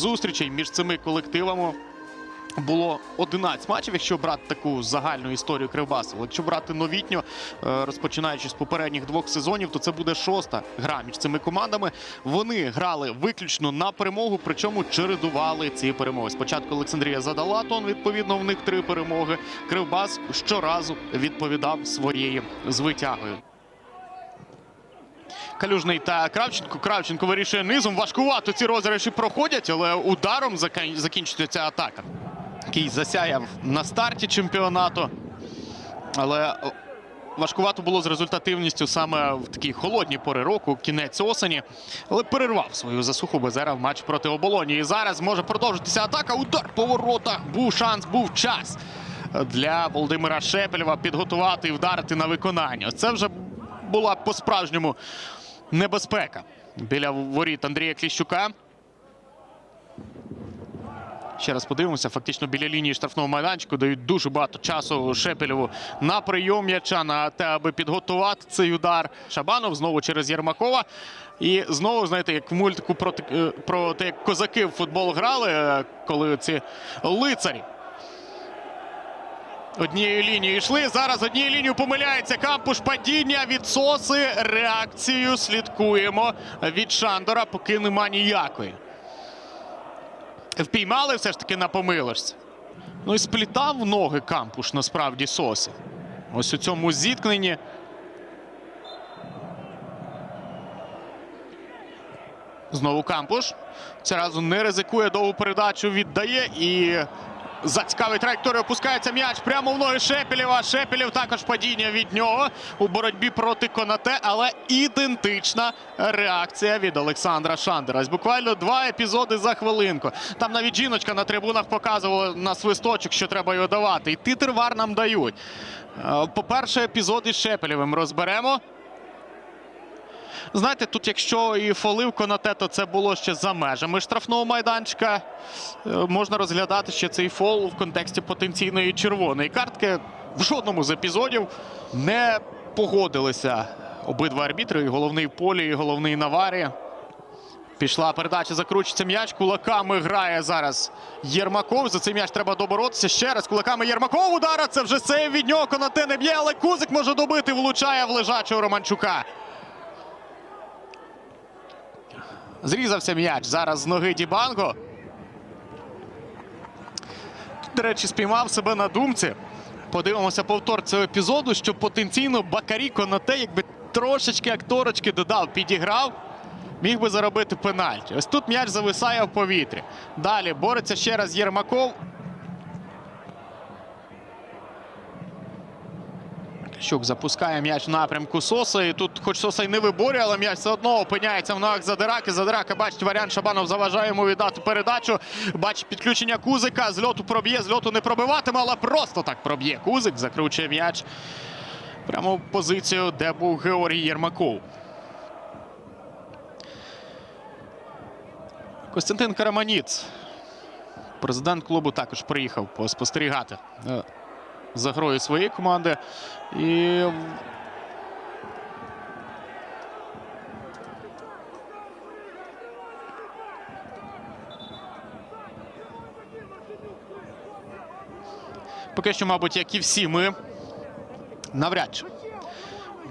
зустрічей між цими колективами. Було 11 матчів, якщо брати таку загальну історію Кривбасу. Якщо брати новітню, е, розпочинаючи з попередніх двох сезонів, то це буде шоста гра між цими командами. Вони грали виключно на перемогу, причому чередували ці перемоги. Спочатку Олександрія задала тон, відповідно, в них три перемоги. Кривбас щоразу відповідав своєю звитягою. Калюжний та Кравченко. Кравченко вирішує низом. Важкувато ці розіграші проходять, але ударом закін- закінчується ця атака. Який засяяв на старті чемпіонату. Але важкувато було з результативністю саме в такій холодній пори року, кінець осені. Але перервав свою засуху Безера в матч проти оболоні. І зараз може продовжитися атака. Удар по воротах. Був шанс, був час для Володимира Шепелєва підготувати і вдарити на виконання. Це вже була по-справжньому небезпека біля воріт Андрія Кліщука. Ще раз подивимося, фактично біля лінії штрафного майданчику дають дуже багато часу Шепелєву на прийом м'яча, на те, аби підготувати цей удар. Шабанов знову через Єрмакова. І знову, знаєте, як в мультику про, е, про те, як козаки в футбол грали, е, коли ці лицарі Однією лінією йшли. Зараз однією лінією помиляється Кампуш. Падіння від Соси. Реакцію слідкуємо від Шандора, поки нема ніякої. Впіймали все ж таки на помилочці. Ну і сплітав ноги Кампуш насправді Соси. Ось у цьому зіткненні. Знову Кампуш. Цього разу не ризикує довгу передачу, віддає і за цікавий траєкторію опускається м'яч прямо в ноги Шепелєва. Шепелєв також падіння від нього у боротьбі проти Конате, але ідентична реакція від Олександра Шандера. Буквально два епізоди за хвилинку. Там навіть жіночка на трибунах показувала на свисточок, що треба його давати. І титр вар нам дають. Е, По-перше, епізод із Шепелєвим розберемо. Знаєте, тут, якщо і фолив Конате, то це було ще за межами штрафного майданчика. Е, Можна розглядати ще цей фол в контексті потенційної червоної картки. В жодному з епізодів не погодилися обидва арбітри, і головний в полі, і головний на варі. Пішла передача, закручується м'яч. Кулаками грає зараз Єрмаков. За цей м'яч треба доборотися. Ще раз кулаками Єрмаков удара. Це вже сейв від нього. Конате не б'є, але Кузик може добити. Влучає в лежачого Романчука. Зрізався м'яч. Зараз з ноги Дібанго. До речі, спіймав себе на думці. Подивимося повтор цього епізоду, що потенційно Бакаріко на те, якби трошечки акторочки додав, підіграв, міг би заробити пенальті. Ось тут м'яч зависає в повітрі. Далі бореться ще раз Єрмаков. Щук запускає м'яч в напрямку Соса. І тут, хоч Соса й не виборює, але м'яч все одно опиняється в ногах Задираки. Задирака, бачить, варіант Шабанов заважає йому віддати передачу. Бачить підключення Кузика. З льоту проб'є, з льоту не пробиватиме, але просто так проб'є. Кузик закручує м'яч прямо в позицію, де був Георгій Єрмаков. Костянтин Караманіц. Президент клубу також приїхав поспостерігати е, за грою своєї команди. І поки що, мабуть, як і всі ми, навряд чи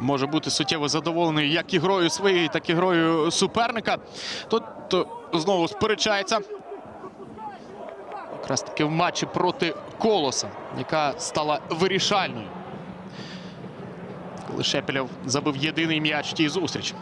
може бути суттєво задоволений як і грою своєї, так і грою суперника. Тут е, знову сперечається. Якраз таки в матчі проти Колоса, яка стала вирішальною. Коли Шепелєв забив єдиний м'яч в тій зустрічі.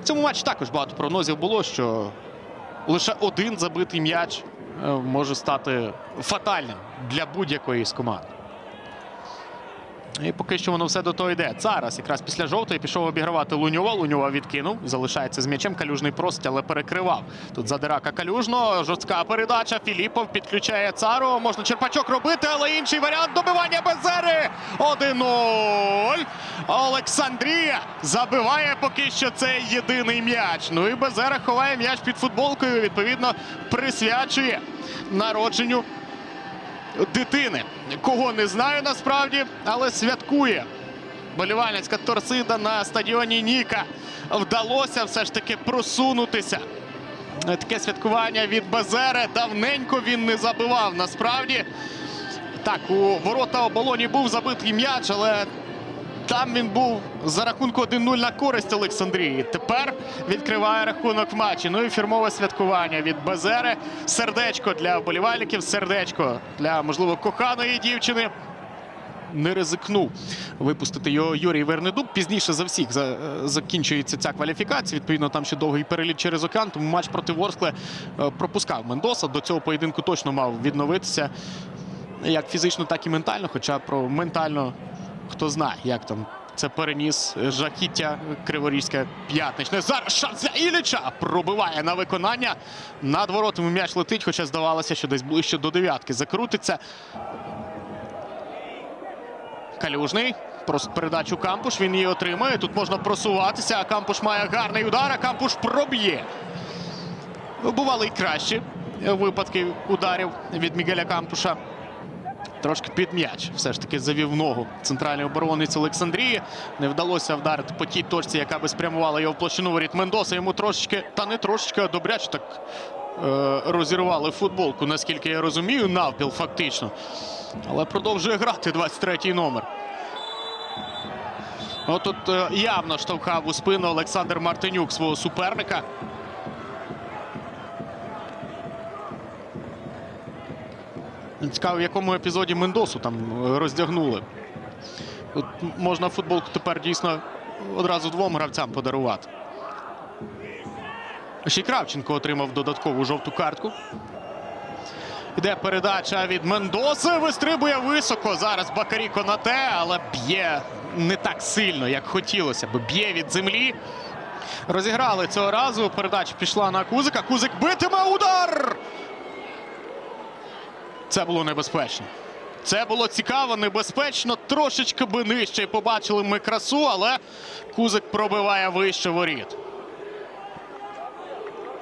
В цьому матчі також багато прогнозів було, що лише один забитий м'яч е, може стати фатальним для будь-якої з команд. І поки що воно все до того йде. Зараз якраз після жовтої пішов обігравати Луньова. Луньова відкинув. Залишається з м'ячем. Калюжний просить, але перекривав. Тут задирака Калюжного. Жорстка передача. Філіпов підключає цару. Можна черпачок робити, але інший варіант добивання Безери. 1-0. Олександрія забиває поки що цей єдиний м'яч. Ну і Безера ховає м'яч під футболкою. Відповідно, присвячує народженню дитини. Кого не знаю насправді, але святкує. Болівальницька торсида на стадіоні Ніка. Вдалося все ж таки просунутися Таке святкування від Безере. Давненько він не забивав. Насправді, так, у ворота оболоні був забитий м'яч, але там він був за рахунку 1-0 на користь Олександрії. Тепер відкриває рахунок в матчі. Ну і фірмове святкування від Базери. Сердечко для вболівальників, сердечко для, можливо, коханої дівчини. Не ризикнув випустити його Юрій Вернедуб. Пізніше за всіх за, закінчується ця кваліфікація. Відповідно, там ще довгий переліт через океан. Тому матч проти Ворскле пропускав Мендоса. До цього поєдинку точно мав відновитися як фізично, так і ментально. Хоча про ментально хто знає, як там це переніс жахіття Криворізьке п'ятничне. Зараз шанс для Іліча пробиває на виконання. Над воротами м'яч летить, хоча здавалося, що десь ближче до дев'ятки закрутиться. Калюжний. Просить передачу Кампуш. Він її отримує. Тут можна просуватися. А Кампуш має гарний удар. А Кампуш проб'є. Бували і кращі випадки ударів від Мігеля Кампуша. Трошки під м'яч. Все ж таки завів ногу центральний оборонець Олександрії. Не вдалося вдарити по тій точці, яка би спрямувала його в площину воріт Мендоса. Йому трошечки, та не трошечки, а добряче так е, розірвали футболку, наскільки я розумію, навпіл фактично. Але продовжує грати 23-й номер. Отут е, явно штовхав у спину Олександр Мартинюк свого суперника. Цікаво, в якому епізоді Мендосу там е, роздягнули. Тут можна футболку тепер дійсно одразу двом гравцям подарувати. Ще й Кравченко отримав додаткову жовту картку. Іде передача від Мендоси. Вистрибує високо. Зараз Бакаріко на те, але б'є не так сильно, як хотілося б. Б'є від землі. Розіграли цього разу. Передача пішла на Кузика. Кузик битиме удар! Це було небезпечно. Це було цікаво, небезпечно. Трошечки би нижче. Побачили ми красу, але Кузик пробиває вище воріт.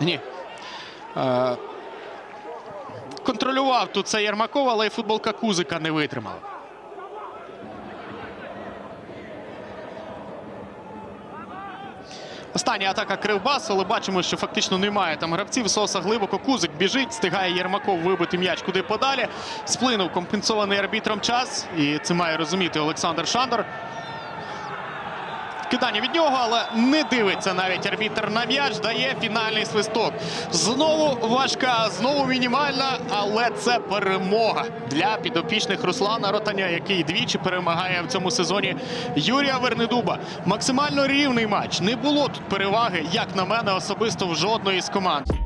Ні. Е, контролював тут це Єрмаков, але і футболка Кузика не витримала. Остання атака Кривбас, але бачимо, що фактично немає там гравців. Соса глибоко. Кузик біжить, стигає Єрмаков вибити м'яч куди подалі. Сплинув компенсований арбітром час. І це має розуміти Олександр Шандор. Кидання від нього, але не дивиться навіть арбітр на м'яч. Дає фінальний свисток. Знову важка, знову мінімальна, але це перемога для підопічних Руслана Ротаня, який двічі перемагає в цьому сезоні Юрія Вернедуба. Максимально рівний матч. Не було тут переваги, як на мене, особисто в жодної з команд.